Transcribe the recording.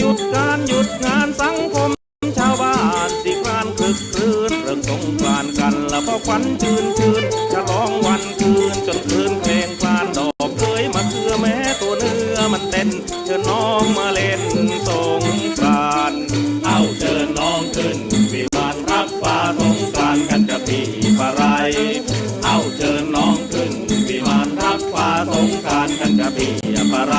หยุดงานหยุดงานสังคม ชาวบ้านสิครานคึกคืนเรื่องสงกรานกันแล้วพอควันชื้นชื้นจฉลองวันคืนจนคืนเพลงคลานดอกเคยมาเคือแม้ตัวเนื้อมันเต้นเชิญน้องมาเล่นสงกรานเอาเชิญน้องขึ้นวิมานรักฟ้าสงกรานกันจะพี่ปะไรเอาเชิญน้องขึ้นวิมานรักฟ้าสงกรานกันจะพี่ปะไร